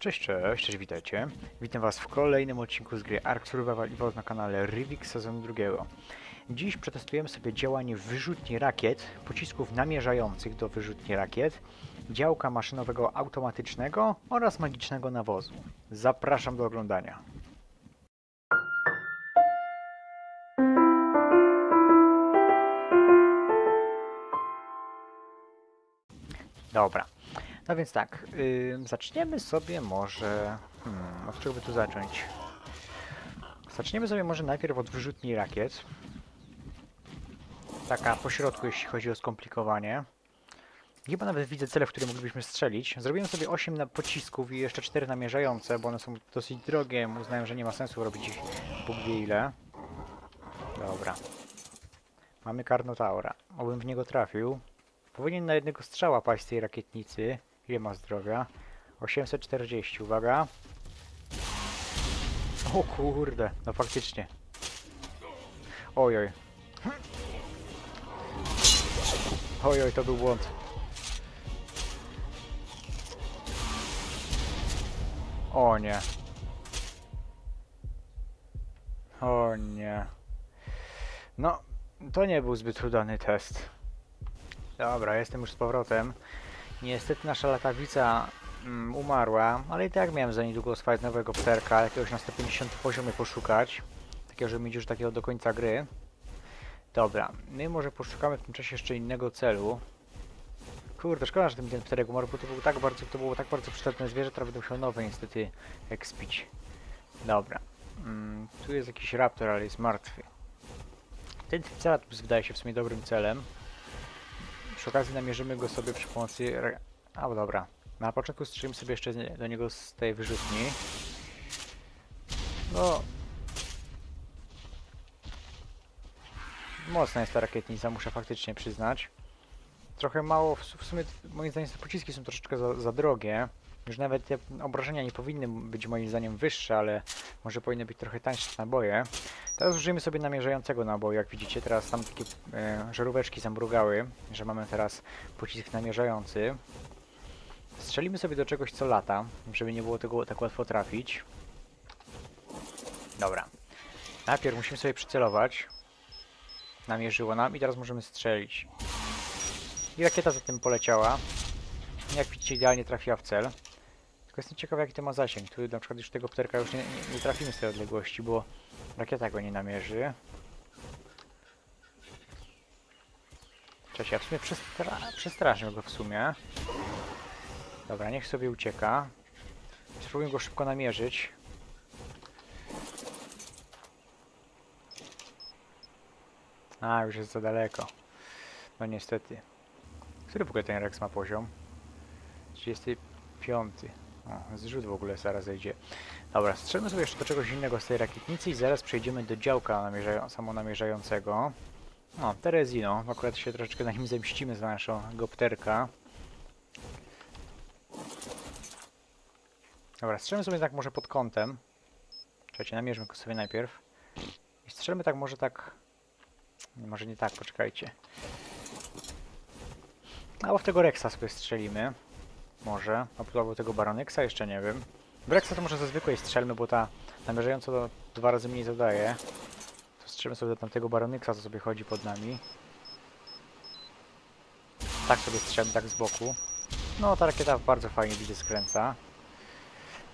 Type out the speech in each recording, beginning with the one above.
Cześć, cześć, cześć, witajcie. Witam was w kolejnym odcinku z gry Ark Survival Evolved na kanale Rivik sezonu drugiego. Dziś przetestujemy sobie działanie wyrzutni rakiet, pocisków namierzających do wyrzutni rakiet, działka maszynowego automatycznego oraz magicznego nawozu. Zapraszam do oglądania. Dobra. No więc tak, yy, zaczniemy sobie może... Hmm, od czego by tu zacząć? Zaczniemy sobie może najpierw od wyrzutni rakiet. Taka pośrodku, jeśli chodzi o skomplikowanie. Chyba nawet widzę cele, w które moglibyśmy strzelić. Zrobiłem sobie 8 na pocisków i jeszcze 4 namierzające, bo one są dosyć drogie. Uznałem, że nie ma sensu robić ich Bóg wie ile. Dobra. Mamy Karnotaura. Obym w niego trafił. Powinien na jednego strzała paść z tej rakietnicy. Ile ma zdrowia? 840, uwaga. O kurde, no faktycznie. Ojoj. Ojoj, to był błąd. O nie. O nie. No, to nie był zbyt udany test. Dobra, jestem już z powrotem. Niestety nasza latawica mm, umarła, ale i tak miałem za niedługo swojego nowego pterka, jakiegoś na 150 poziomie poszukać. Takiego, żeby mieć już takiego do końca gry. Dobra, my może poszukamy w tym czasie jeszcze innego celu. Kurde, szkoda, że ten, pterek umarł, bo to było tak bardzo, to było tak bardzo przydatne zwierzę, teraz będę musiał nowe niestety ekspić. Dobra. Mm, tu jest jakiś raptor, ale jest martwy. Ten Triceratops wydaje się w sumie dobrym celem. Przy okazji namierzymy go sobie przy pomocy... ra- A, dobra. Na początku strzelimy sobie jeszcze do niego z tej wyrzutni. No... Mocna jest ta rakietnica, muszę faktycznie przyznać. Trochę mało, w sumie moim zdaniem te pociski są troszeczkę za, za drogie. Już nawet te obrażenia nie powinny być moim zdaniem wyższe, ale może powinny być trochę tańsze naboje. Teraz użyjemy sobie namierzającego naboju, jak widzicie teraz tam takie e, żaróweczki zamrugały, że mamy teraz pocisk namierzający. Strzelimy sobie do czegoś co lata, żeby nie było tego tak łatwo trafić. Dobra. Najpierw musimy sobie przycelować. Namierzyło nam i teraz możemy strzelić. I rakieta za tym poleciała. Jak widzicie idealnie trafiła w cel. Tylko jestem ciekaw jaki to ma zasięg. Tu na przykład już tego pterka już nie, nie, nie trafimy z tej odległości, bo Rakieta go nie namierzy. Cześć, ja w sumie przestra przestraszył go w sumie. Dobra, niech sobie ucieka. Spróbuję go szybko namierzyć. A, już jest za daleko. No niestety. Który w ogóle ten Rex ma poziom? 35. O, zrzut w ogóle zaraz zejdzie. Dobra, strzelmy sobie jeszcze do czegoś innego z tej rakietnicy i zaraz przejdziemy do działka namierzają, samonamierzającego. No, Terezino, akurat się troszeczkę na nim zemścimy za naszego pterka. Dobra, strzelmy sobie tak może pod kątem. Czekajcie, namierzmy go sobie najpierw. I strzelmy tak może tak... Może nie tak, poczekajcie. Albo w tego Rexa sobie strzelimy. Może. Albo tego Baronexa, jeszcze nie wiem. Brexa to może ze zwykłej strzelmy, bo ta namierzająca to dwa razy mniej zadaje. To strzelmy sobie do tamtego Baronyksa, co sobie chodzi pod nami. Tak sobie strzelmy, tak z boku. No, ta rakieta bardzo fajnie widzę skręca.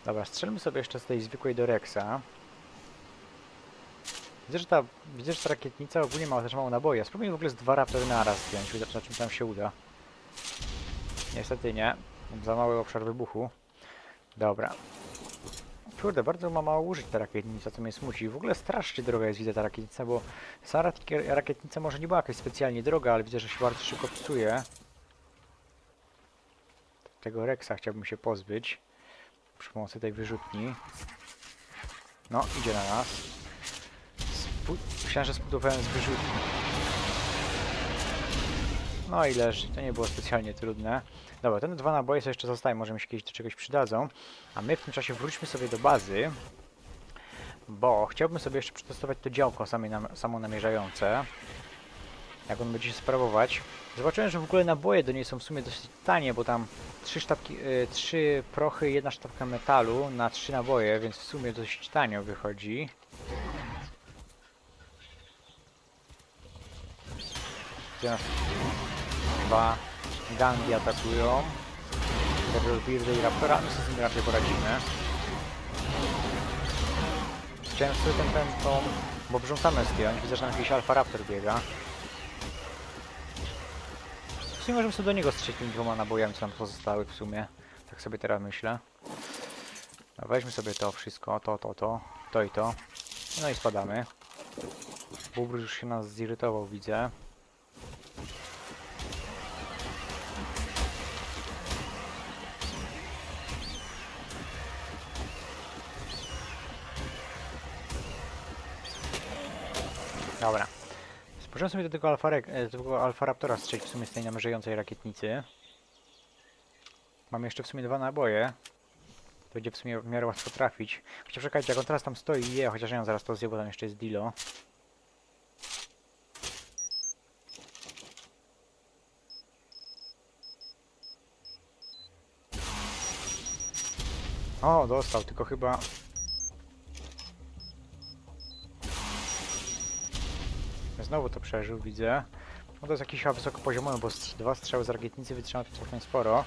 Dobra, strzelmy sobie jeszcze z tej zwykłej do Rexa. Widzę, że ta, widzę, że ta rakietnica ogólnie ma też mało naboje. Spróbuję w ogóle z dwa raptory naraz zdjąć, zobaczymy, na czym tam się uda. Niestety nie. Za mały obszar wybuchu. Dobra. Kurde, bardzo ma mało użyć ta rakietnica, co mnie smuci. W ogóle strasznie droga jest, widzę, ta rakietnica, bo sama rakiet- rakietnica może nie była jakaś specjalnie droga, ale widzę, że się bardzo szybko psuje. Tego Rexa chciałbym się pozbyć przy pomocy tej wyrzutni. No, idzie na nas. Spu Myślałem, że spudowałem z wyrzutni. No i leży. To nie było specjalnie trudne. Dobra, te dwa naboje sobie jeszcze zostają, może mi się kiedyś do czegoś przydadzą. A my w tym czasie wróćmy sobie do bazy, bo chciałbym sobie jeszcze przetestować to działko same nam, samo jak on będzie się sprawować. Zobaczyłem, że w ogóle naboje do niej są w sumie dosyć tanie, bo tam trzy, sztabki, y, trzy prochy, jedna sztabka metalu na trzy naboje, więc w sumie dość tanio wychodzi. Dwa gangi atakują. Terrorbirdy i Raptora, my sobie z nimi raczej poradzimy. Chciałem sobie ten pętą, bo brzątamy zdjąć, widzę, że tam jakiś Alpha Raptor biega. W sumie możemy sobie do niego strzelić tymi dwoma nabojami, co nam pozostały w sumie. Tak sobie teraz myślę. No, weźmy sobie to wszystko, to, to, to, to i to. No i spadamy. Bubr już się nas zirytował, widzę. Dobra. Spojrzałem sobie do tego, alfarek, e, do tego Alfa Raptora strzelić w sumie z tej namierzającej rakietnicy. Mam jeszcze w sumie dwa naboje. To będzie w sumie w miarę łatwo trafić. Chociaż czekajcie, jak on teraz tam stoi i je, chociaż ja zaraz to zje, bo tam jeszcze jest Dilo. O, dostał, tylko chyba... Znowu to przeżył, widzę. No to jest jakiś chyba wysokopoziomowy, bo dwa strzały z rakietnicy wytrzymały to całkiem sporo.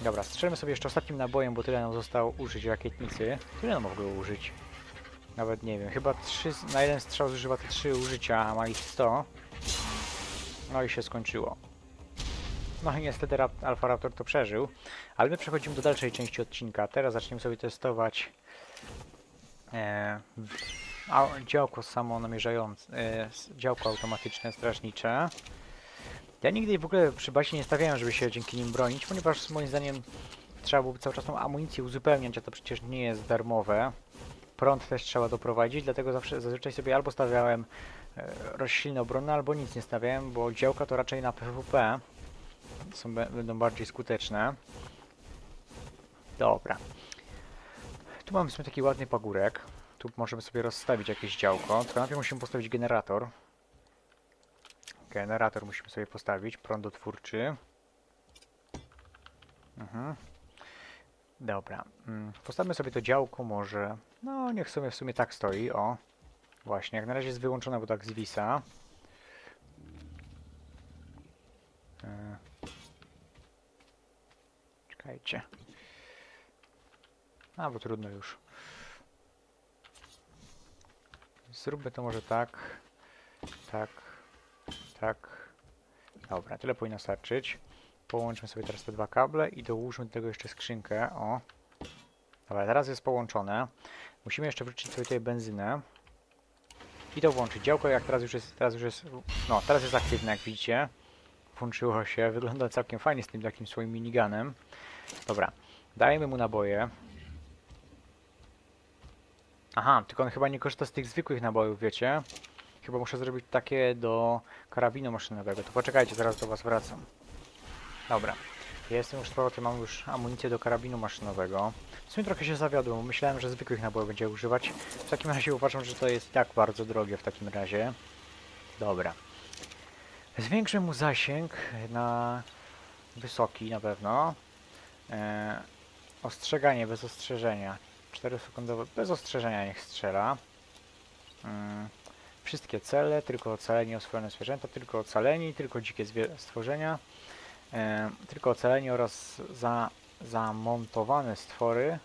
Dobra, strzelmy sobie jeszcze ostatnim nabojem, bo tyle nam zostało użyć rakietnicy. Tyle nam mogło użyć? Nawet nie wiem, chyba trzy, na jeden strzał zużywa te trzy użycia, a ma ich 100. No i się skończyło. No i niestety Rap Alpha Raptor to przeżył, ale my przechodzimy do dalszej części odcinka. Teraz zaczniemy sobie testować e, a, działko samonamierzające, e, s- działko automatyczne, strażnicze. Ja nigdy w ogóle przy bazie nie stawiałem, żeby się dzięki nim bronić, ponieważ moim zdaniem trzeba byłoby cały czas tą amunicję uzupełniać, a to przecież nie jest darmowe. Prąd też trzeba doprowadzić, dlatego zawsze zazwyczaj sobie albo stawiałem e, rozsilne obronne, albo nic nie stawiałem, bo działka to raczej na PvP są, będą bardziej skuteczne. Dobra. Tu mamy sobie taki ładny pagórek. Tu możemy sobie rozstawić jakieś działko, tylko najpierw musimy postawić generator. Generator musimy sobie postawić, prądotwórczy. Mhm. Dobra. Mm, Postawmy sobie to działko może. No, niech sobie w sumie tak stoi, o. Właśnie, jak na razie jest wyłączone, bo tak zwisa. E. Czekajcie. A, bo trudno już. Zróbmy to może tak. Tak. Tak. Dobra, tyle powinno starczyć. Połączmy sobie teraz te dwa kable i dołóżmy do tego jeszcze skrzynkę. O. Dobra, teraz jest połączone. Musimy jeszcze wrócić sobie tutaj benzynę. I to włączyć. Działko jak teraz już jest, teraz już jest, no teraz jest aktywne jak widzicie. Włączyło się, wygląda całkiem fajnie z tym takim swoim miniganem. Dobra, dajemy mu naboje. Aha, tylko on chyba nie korzysta z tych zwykłych nabojów, wiecie? Chyba muszę zrobić takie do karabinu maszynowego. To poczekajcie, zaraz do was wracam. Dobra. Jestem już z powrotem, mam już amunicję do karabinu maszynowego. W sumie trochę się zawiodłem, myślałem, że zwykłych nabojów będzie używać. W takim razie uważam, że to jest tak bardzo drogie w takim razie. Dobra. Zwiększę mu zasięg na wysoki na pewno. Eee, ostrzeganie bez ostrzeżenia. 4 sekundowe bez ostrzeżenia niech strzela. Mm, wszystkie cele, tylko ocaleni oswojone zwierzęta, tylko ocaleni, tylko dzikie stworzenia, e, tylko ocaleni oraz za, zamontowane stwory,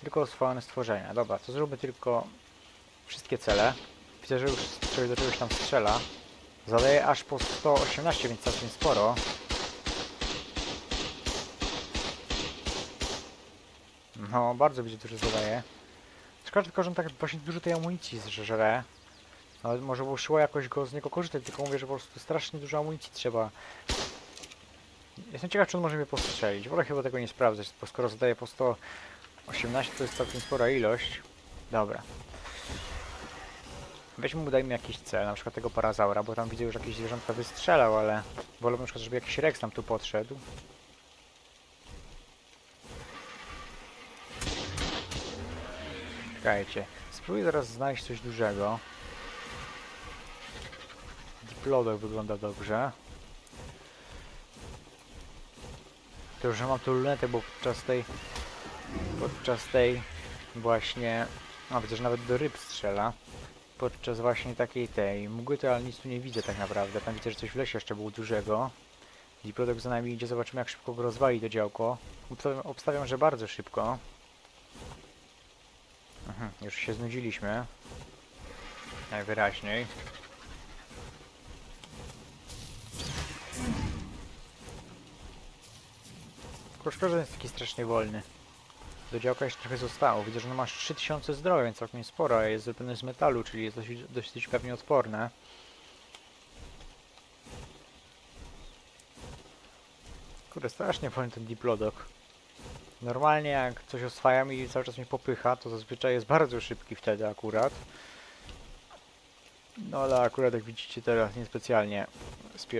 tylko oswojone stworzenia. Dobra, to zróbmy tylko wszystkie cele. Widzę, że już do czegoś tam strzela. Zadaje aż po 118, więc całkiem sporo. No, bardzo widzę, dużo zadaje. Szkoda tylko, że on tak właśnie dużo tej amunicji zżre. Ale może było szło jakoś go z niego korzystać, tylko mówię, że po prostu strasznie dużo amunicji trzeba. Jestem ciekaw, czy on może mnie postrzelić. Wolę chyba tego nie sprawdzać, bo skoro zadaje po 118, to jest całkiem spora ilość. Dobra. Weźmy mu dajmy jakiś cel, na przykład tego parazaura, bo tam widzę już jakieś zwierzątka wystrzelał, ale wolę na przykład, żeby jakiś Rex nam tu podszedł. Czekajcie. Spróbuję zaraz znaleźć coś dużego. Diplodok wygląda dobrze. To, że mam tu lunetę, bo podczas tej... Podczas tej właśnie... A, widzę, że nawet do ryb strzela. Podczas właśnie takiej tej mgły to ale nic tu nie widzę tak naprawdę. Tam widzę, że coś w lesie jeszcze było dużego. Diplodok za nami idzie, zobaczymy jak szybko go rozwali to działko. Obstawiam, obstawiam że bardzo szybko. Mhm, już się znudziliśmy. Najwyraźniej. Że jest taki strasznie wolny. Do działka jeszcze trochę zostało. Widzę, że ono masz 3000 zdrowia, więc całkiem sporo, jest zrobione z metalu, czyli jest dosyć, dosyć pewnie odporne. Kurde, strasznie wolny ten diplodok. Normalnie jak coś oswajam i cały czas mnie popycha, to zazwyczaj jest bardzo szybki wtedy akurat. No ale akurat jak widzicie teraz niespecjalnie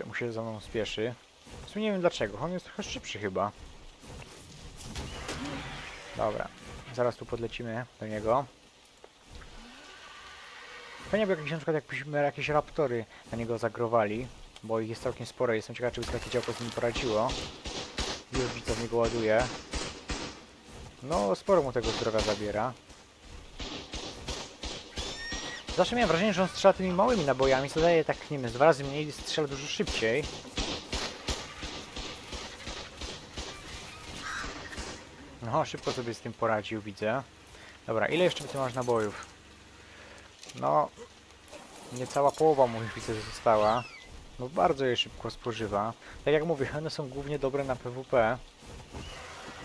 mu się za mną spieszy. W sumie nie wiem dlaczego, on jest trochę szybszy chyba. Dobra, zaraz tu podlecimy do niego. Fajnie by jakieś na przykład jakbyśmy jakieś raptory na niego zagrowali, bo ich jest całkiem sporo. Jestem ciekaw, czy by takie działko z nim poradziło. Już widzę, w niego ładuje. No, sporo mu tego zdrowia zabiera. Zawsze miałem wrażenie, że on strzela tymi małymi nabojami, co daje tak, nie wiem, dwa razy mniej i strzela dużo szybciej. No, szybko sobie z tym poradził, widzę. Dobra, ile jeszcze ty masz nabojów? No, niecała połowa mu już widzę została. No, bardzo je szybko spożywa. Tak jak mówię, one są głównie dobre na PWP.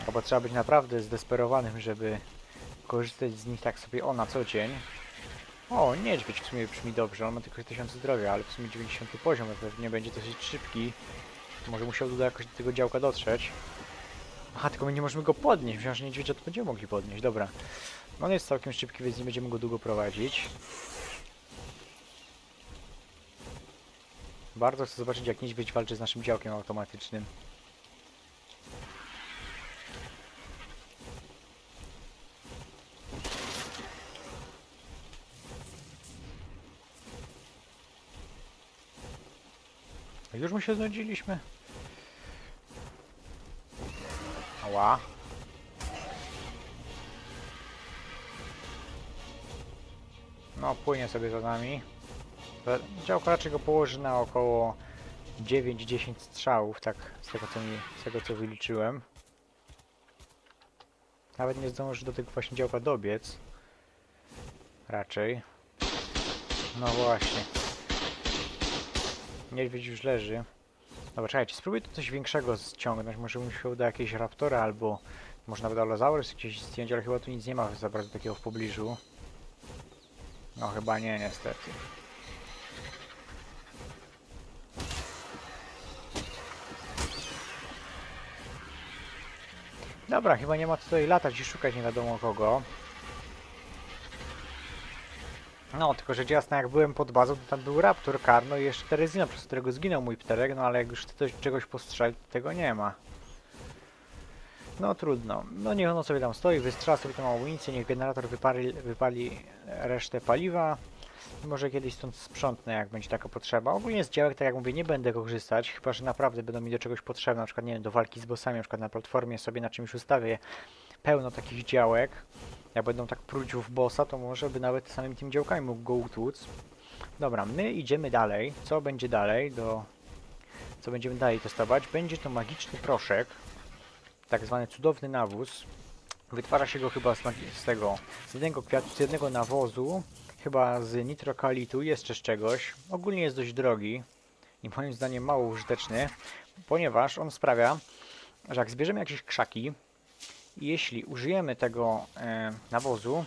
Albo trzeba być naprawdę zdesperowanym, żeby korzystać z nich tak sobie o na co dzień. O, niedźwiedź w sumie brzmi dobrze, on ma tylko 1000 zdrowia, ale w sumie 90 poziom, pewnie będzie dosyć szybki. Może musiał tutaj jakoś do tego działka dotrzeć. Aha, tylko my nie możemy go podnieść, że niedźwiedzia to będziemy mogli podnieść, dobra. No on jest całkiem szybki, więc nie będziemy go długo prowadzić. Bardzo chcę zobaczyć, jak niedźwiedź walczy z naszym działkiem automatycznym. Już mu się znudziliśmy. Ała. No, płynie sobie za nami. To Działko raczej go położy na około 9-10 strzałów, tak z tego co mi, z tego co wyliczyłem. Nawet nie zdąży do tego właśnie działka dobiec. Raczej. No właśnie. Niedźwiedź już leży. Dobra, czekajcie, spróbuję tu coś większego ściągnąć. Może bym się uda jakieś raptora albo może nawet Allosaurus gdzieś zdjąć, ale chyba tu nic nie ma za bardzo takiego w pobliżu. No chyba nie, niestety. Dobra, chyba nie ma tutaj latać i szukać nie wiadomo kogo. No, tylko rzecz jasna, jak byłem pod bazą, to tam był Raptor Karno i jeszcze Terezina, przez którego zginął mój pterek, no ale jak już ktoś czegoś postrzelić, to tego nie ma. No trudno. No niech ono sobie tam stoi, wystrzela sobie tą amunicję, niech generator wypali, wypali resztę paliwa. Może kiedyś stąd sprzątnę, jak będzie taka potrzeba. Ogólnie z działek, tak jak mówię, nie będę korzystać, chyba że naprawdę będą mi do czegoś potrzebne, na przykład, nie wiem, do walki z bossami, na przykład na platformie sobie na czymś ustawię pełno takich działek. Jak będą tak pruć w bossa, to może by nawet samymi tymi działkami mógł go utłuc. Dobra, my idziemy dalej. Co będzie dalej? Do... Co będziemy dalej testować? Będzie to magiczny proszek, tak zwany cudowny nawóz. Wytwarza się go chyba z, z tego, z jednego kwiatu, z jednego nawozu, chyba z nitrokalitu, jeszcze z czegoś. Ogólnie jest dość drogi i moim zdaniem mało użyteczny, ponieważ on sprawia, że jak zbierzemy jakieś krzaki, jeśli użyjemy tego e, nawozu,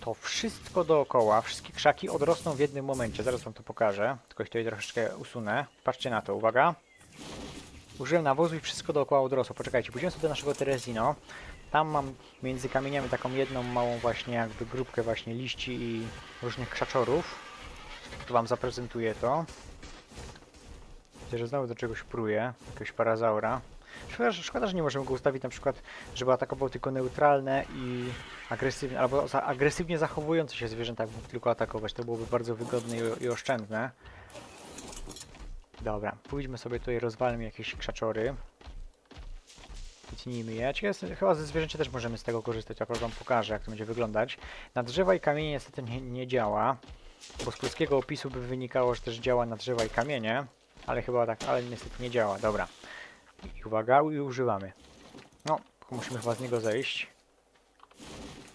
to wszystko dookoła, wszystkie krzaki odrosną w jednym momencie. Zaraz wam to pokażę, tylko tutaj troszeczkę usunę. Patrzcie na to, uwaga. Użyłem nawozu i wszystko dookoła odrosło. Poczekajcie, pójdziemy sobie do naszego Terezino. Tam mam między kamieniami taką jedną małą właśnie jakby grupkę właśnie liści i różnych krzaczorów. Tu wam zaprezentuję to. Widzę, że znowu do czegoś pruje, jakiegoś parazaura. Szkoda, że- szkoda, że nie możemy go ustawić na przykład, żeby atakował tylko neutralne i agresywnie, albo za, agresywnie zachowujące się zwierzęta, mógł tylko atakować. To byłoby bardzo wygodne i, i oszczędne. Dobra, pójdźmy sobie tutaj, rozwalmy jakieś krzaczory. Wytnijmy je. Ciekawe, chyba ze zwierzęcia też możemy z tego korzystać, akurat wam pokażę, jak to będzie wyglądać. Na drzewa i kamienie niestety nie, nie działa, bo z polskiego opisu by wynikało, że też działa na drzewa i kamienie, ale chyba tak, ale niestety nie działa. Dobra. I uwaga, i używamy. No, musimy chyba z niego zejść.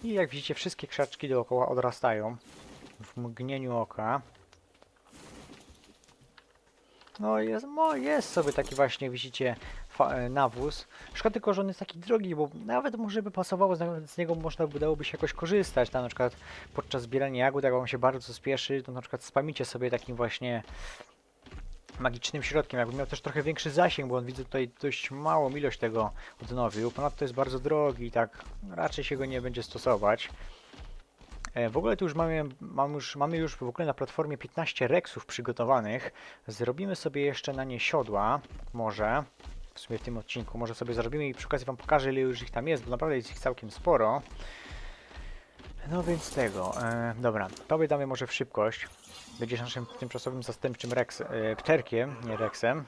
I jak widzicie, wszystkie krzaczki dookoła odrastają w mgnieniu oka. No jest, no jest sobie taki właśnie, widzicie, e, nawóz. Szkoda tylko, że on jest taki drogi, bo nawet może by pasowało, z niego można by dałoby się jakoś korzystać. Tam na przykład podczas zbierania jagód, jak wam się bardzo spieszy, to na przykład spamicie sobie takim właśnie magicznym środkiem. Jakby miał też trochę większy zasięg, bo on widzę tutaj dość małą ilość tego odnowił. Ponadto jest bardzo drogi i tak raczej się go nie będzie stosować. E, W ogóle tu już mamy, mam już, mamy już w ogóle na platformie 15 reksów przygotowanych. Zrobimy sobie jeszcze na nie siodła, może. W sumie w tym odcinku może sobie zrobimy i przy okazji wam pokażę ile już ich tam jest, bo naprawdę jest ich całkiem sporo. No więc tego, e, dobra, tobie damy może w szybkość. Będziesz naszym tymczasowym zastępczym reks, e, pterkiem, nie reksem.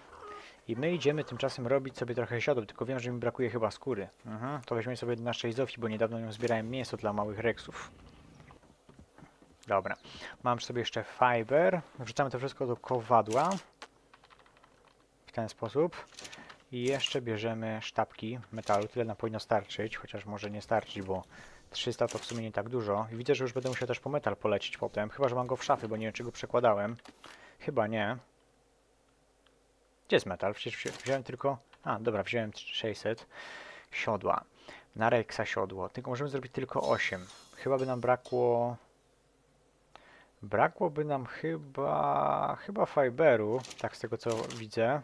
I my idziemy tymczasem robić sobie trochę siodła, tylko wiem, że mi brakuje chyba skóry. Mhm, to weźmiemy sobie naszej Zofii, bo niedawno ją zbierałem mięso dla małych reksów. Dobra. Mam sobie jeszcze fiber. Wrzucamy to wszystko do kowadła. W ten sposób. I jeszcze bierzemy sztabki metalu. Tyle nam powinno starczyć, chociaż może nie starczyć, bo 300 to w sumie nie tak dużo. I widzę, że już będę musiał też po metal polecić potem. Chyba, że mam go w szafie, bo nie wiem, czy go przekładałem. Chyba nie. Gdzie jest metal? Przecież wzi- wziąłem tylko... A, dobra, wziąłem 600. Siodła. Na Rexa siodło. Tylko możemy zrobić tylko 8. Chyba by nam brakło... Brakłoby nam chyba... chyba fiberu, tak z tego co widzę.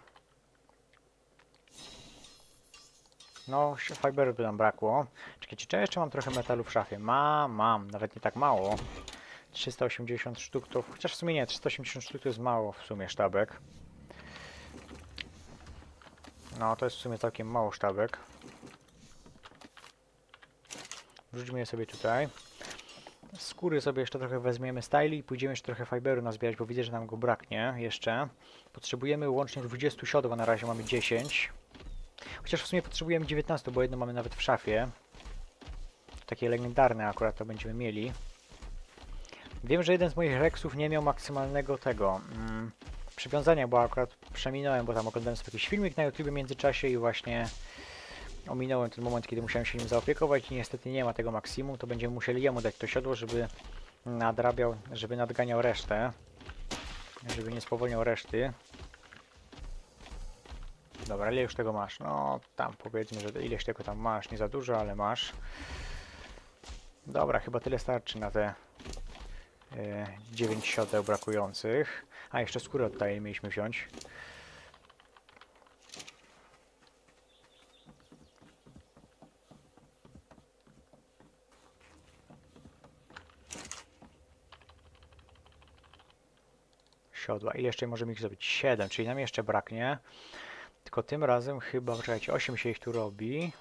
No, fiberu by nam brakło. Czekajcie, czy ja jeszcze mam trochę metalu w szafie? Mam, mam, nawet nie tak mało. 380 sztuk to... Chociaż w sumie nie, 380 sztuk to jest mało w sumie sztabek. No, to jest w sumie całkiem mało sztabek. Wrzućmy je sobie tutaj. Skóry sobie jeszcze trochę weźmiemy styli i pójdziemy jeszcze trochę fiberu nazbierać, bo widzę, że nam go braknie jeszcze. Potrzebujemy łącznie 20 siodła, na razie mamy 10. Chociaż w sumie potrzebujemy 19, bo jedno mamy nawet w szafie. Takie legendarne akurat to będziemy mieli. Wiem, że jeden z moich reksów nie miał maksymalnego tego mm, przywiązania, bo akurat przeminąłem, bo tam oglądałem sobie jakiś filmik na YouTube w międzyczasie i właśnie ominąłem ten moment, kiedy musiałem się nim zaopiekować i niestety nie ma tego maksimum, to będziemy musieli jemu dać to siodło, żeby nadrabiał, żeby nadganiał resztę, żeby nie spowolniał reszty. Dobra, ile już tego masz? No, tam powiedzmy, że ileś tego tam masz, nie za dużo, ale masz. Dobra, chyba tyle starczy na te e, 9 siodeł brakujących. A, jeszcze skórę oddaję, mieliśmy wziąć. Siodła. Ile jeszcze możemy ich zrobić? 7, czyli nam jeszcze braknie. Tylko tym razem chyba, czekajcie, 8 się ich tu robi.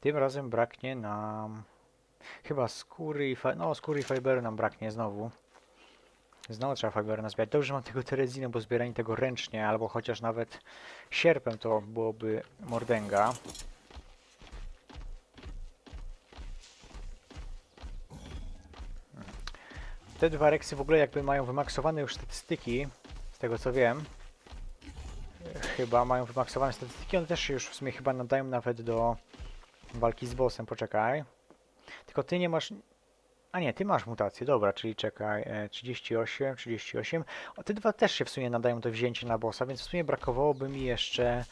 Tym razem braknie nam chyba skóry i no skóry i fiberu nam braknie znowu. Znowu trzeba fiberu nazbierać. Dobrze, mam tego terezinu, bo zbieranie tego ręcznie, albo chociaż nawet sierpem to byłoby mordęga. Te dwa reksy w ogóle jakby mają wymaksowane już statystyki, z tego co wiem. Chyba mają wymaksowane statystyki, one też się już w sumie chyba nadają nawet do walki z bossem, poczekaj. Tylko ty nie masz... A nie, ty masz mutację, dobra, czyli czekaj, e, 38, 38. O, te dwa też się w sumie nadają do wzięcia na bossa, więc w sumie brakowałoby mi jeszcze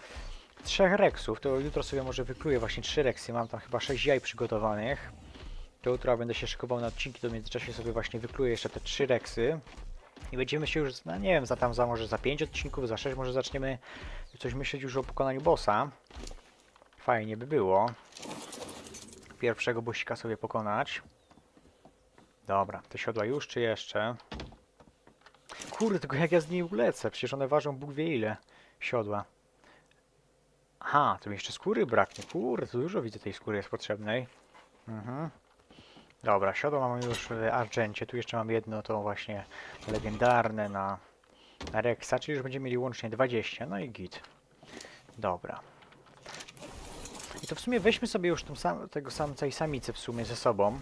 trzech reksów. To jutro sobie może wykluję właśnie trzy reksy, mam tam chyba sześć jaj przygotowanych. To jutro będę się szykował na odcinki, to w międzyczasie sobie właśnie wykluję jeszcze te trzy reksy. I będziemy się już, no nie wiem, za tam za może za 5 odcinków, za 6 może zaczniemy coś myśleć już o pokonaniu bossa. Fajnie by było. Pierwszego bossika sobie pokonać. Dobra, te siodła już czy jeszcze? Kurde, tylko jak ja z niej ulecę? Przecież one ważą Bóg wie ile. Siodła. Aha, to mi jeszcze skóry braknie. Kurde, to dużo widzę tej skóry jest potrzebnej. Mhm. Dobra, siodło mamy już w Argencie. Tu jeszcze mam jedno, to właśnie legendarne na Rexa, czyli już będziemy mieli łącznie 20, no i git. Dobra. I to w sumie weźmy sobie już sam, tego samca i samicę w sumie ze sobą.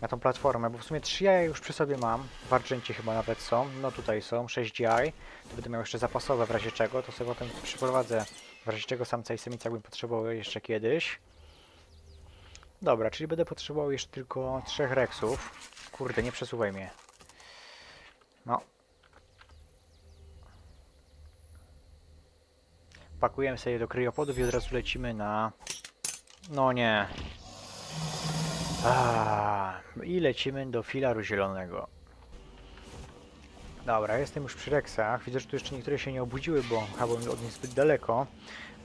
Na tą platformę, bo w sumie 3 jaja już przy sobie mam. W Argencie chyba nawet są. No tutaj są, 6 jaj. To będę miał jeszcze zapasowe w razie czego, to sobie potem przyprowadzę w razie czego samca i samica bym potrzebował jeszcze kiedyś. Dobra, czyli będę potrzebował jeszcze tylko trzech reksów. Kurde, nie przesuwaj mnie. No. Pakujemy sobie do kryopodów i od razu lecimy na... No nie. I lecimy do filaru zielonego. Dobra, jestem już przy reksach. Widzę, że tu jeszcze niektóre się nie obudziły, bo chyba byłem od nich zbyt daleko.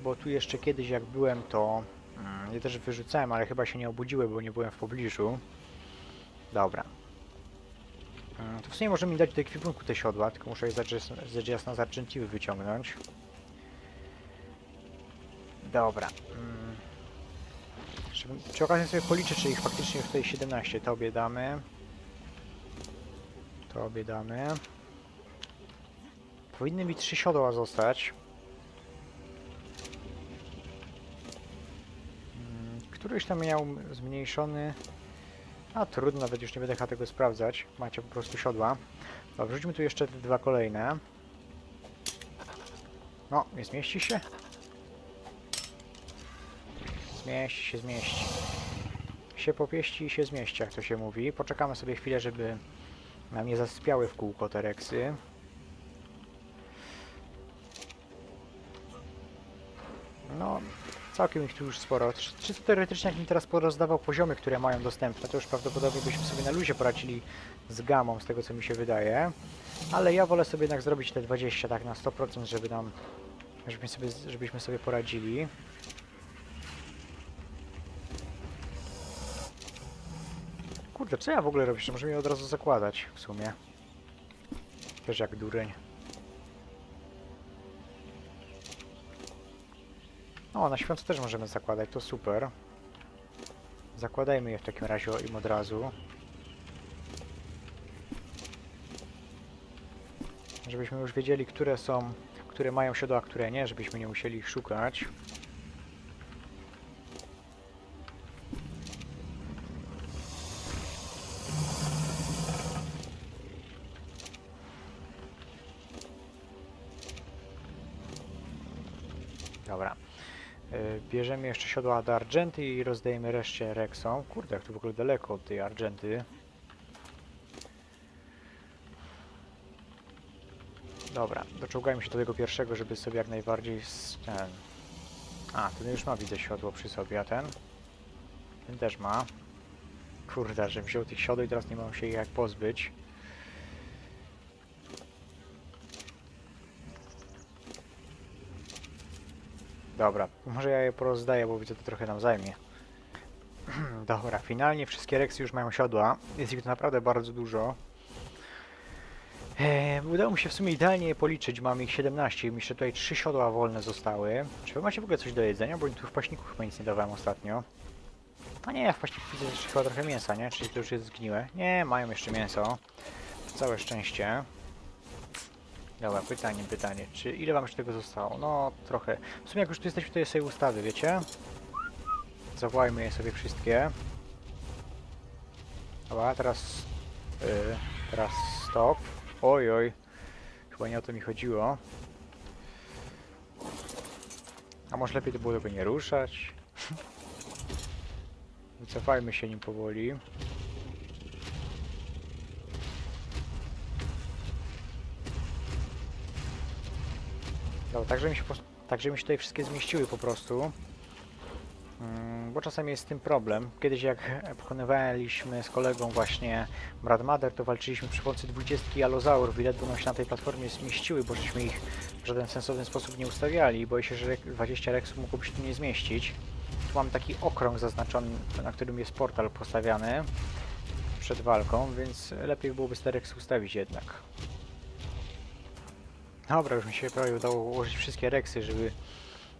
Bo tu jeszcze kiedyś jak byłem, to je też wyrzucałem, ale chyba się nie obudziły, bo nie byłem w pobliżu. Dobra. Mm, To w sumie może mi dać do ekwipunku te siodła, tylko muszę je rzecz jasna z Argentiwy wyciągnąć. Dobra. Mm. Żeby, przy okazji sobie policzę, czy ich faktycznie już tutaj 17. Tobie damy. Tobie damy. Powinny mi trzy siodła zostać. Któryś tam miał zmniejszony. A trudno, nawet już nie będę chyba tego sprawdzać. Macie po prostu siodła. Dobra, wrzućmy tu jeszcze te dwa kolejne. No, nie zmieści się? Zmieści się, zmieści. Się popieści i się zmieści, jak to się mówi. Poczekamy sobie chwilę, żeby nam nie zasypiały w kółko te reksy. No, całkiem ich tu już sporo. Czy- Czysto teoretycznie, jak mi teraz porozdawał poziomy, które mają dostępne, to już prawdopodobnie byśmy sobie na luzie poradzili z gamą, z tego co mi się wydaje. Ale ja wolę sobie jednak zrobić te 20 tak na 100%, żeby nam, żebyśmy sobie, żebyśmy sobie poradzili. Kurde, co ja w ogóle robię? Że Możemy je od razu zakładać w sumie. Też jak dureń. O, na świąt też możemy zakładać, to super. Zakładajmy je w takim razie im od razu. Żebyśmy już wiedzieli, które są, które mają siodła, a które nie, żebyśmy nie musieli ich szukać. Jeszcze siodła do Argenty i rozdajemy reszcie Rexom. Kurde, jak tu w ogóle daleko od tej Argenty. Dobra, doczołgajmy się do tego pierwszego, żeby sobie jak najbardziej ten... A, ten już ma, widzę, siodło przy sobie, a ten? Ten też ma. Kurde, że wziął tych siodł i teraz nie mam się ich jak pozbyć. Dobra, może ja je porozdaję, bo widzę, to trochę nam zajmie. Dobra, finalnie wszystkie reksy już mają siodła. Jest ich tu naprawdę bardzo dużo. Eee, udało mi się w sumie idealnie je policzyć. Mam ich 17 i mi jeszcze tutaj 3 siodła wolne zostały. Czy wy macie w ogóle coś do jedzenia? Bo tu w paśniku chyba nic nie dawałem ostatnio. A nie, w paśniku widzę jeszcze chyba trochę mięsa, nie? Czyli to już jest zgniłe. Nie, mają jeszcze mięso. Całe szczęście. Dobra, pytanie, pytanie. Czy ile wam jeszcze tego zostało? No, trochę. W sumie jak już tu jesteśmy, to je sobie ustawy, wiecie? Zawołajmy je sobie wszystkie. Dobra, teraz... Yy, teraz stop. Oj, oj. Chyba nie o to mi chodziło. A może lepiej to było tego nie ruszać? Wycofajmy się nim powoli. Dobra, tak, żeby mi się, tak, mi się tutaj wszystkie zmieściły po prostu. Mm, Bo czasami jest z tym problem. Kiedyś jak pokonywaliśmy z kolegą właśnie Brad Mother, to walczyliśmy przy pomocy 20 alozaurów i ledwo nam się na tej platformie zmieściły, bo żeśmy ich w żaden sensowny sposób nie ustawiali i boję się, że 20 reksów mogłoby się tu nie zmieścić. Tu mam taki okrąg zaznaczony, na którym jest portal postawiany przed walką, więc lepiej byłoby te reksy ustawić jednak. Dobra, już mi się prawie udało ułożyć wszystkie reksy, żeby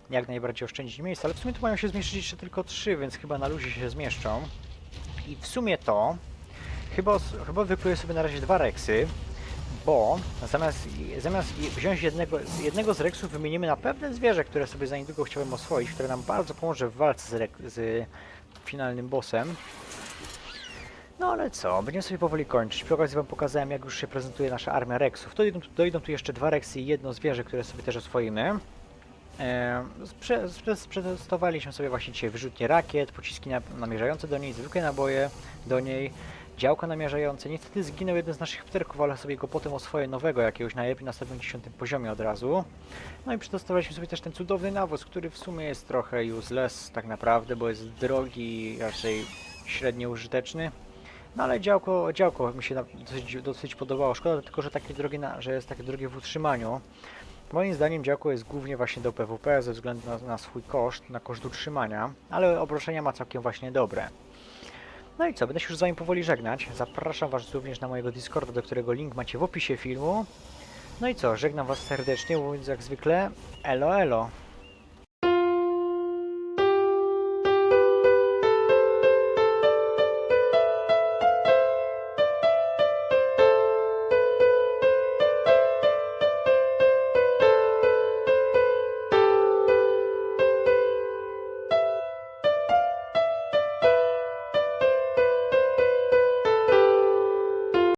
jak najbardziej oszczędzić miejsca, ale w sumie tu mają się zmieścić jeszcze tylko trzy, więc chyba na luzie się zmieszczą. I w sumie to chyba, chyba wykluję sobie na razie dwa reksy, bo zamiast, zamiast wziąć jednego, jednego z Rexów, wymienimy na pewne zwierzę, które sobie za niedługo chciałem oswoić, które nam bardzo pomoże w walce z, z finalnym bossem. No ale co, będziemy sobie powoli kończyć. Przy okazji wam pokazałem, jak już się prezentuje nasza armia Rexów. Dojdą, dojdą tu jeszcze dwa Rexy i jedno zwierzę, które sobie też oswoimy. E, sprze- Przetestowaliśmy sobie właśnie dzisiaj wyrzutnie rakiet, pociski na, namierzające do niej, zwykłe naboje do niej, działka namierzające. Niestety zginął jeden z naszych pterków, ale sobie go potem oswoję nowego jakiegoś najlepiej na 70 poziomie od razu. No i przetestowaliśmy sobie też ten cudowny nawóz, który w sumie jest trochę useless tak naprawdę, bo jest drogi, raczej średnio użyteczny. No ale działko, działko mi się dosyć, dosyć podobało. Szkoda tylko, że takie drogie, na, że jest takie drogie w utrzymaniu. Moim zdaniem działko jest głównie właśnie do PWP ze względu na, na swój koszt, na koszt utrzymania, ale obroszenia ma całkiem właśnie dobre. No i co, będę się już z wami powoli żegnać. Zapraszam was również na mojego Discorda, do którego link macie w opisie filmu. No i co, żegnam was serdecznie, mówiąc jak zwykle elo elo.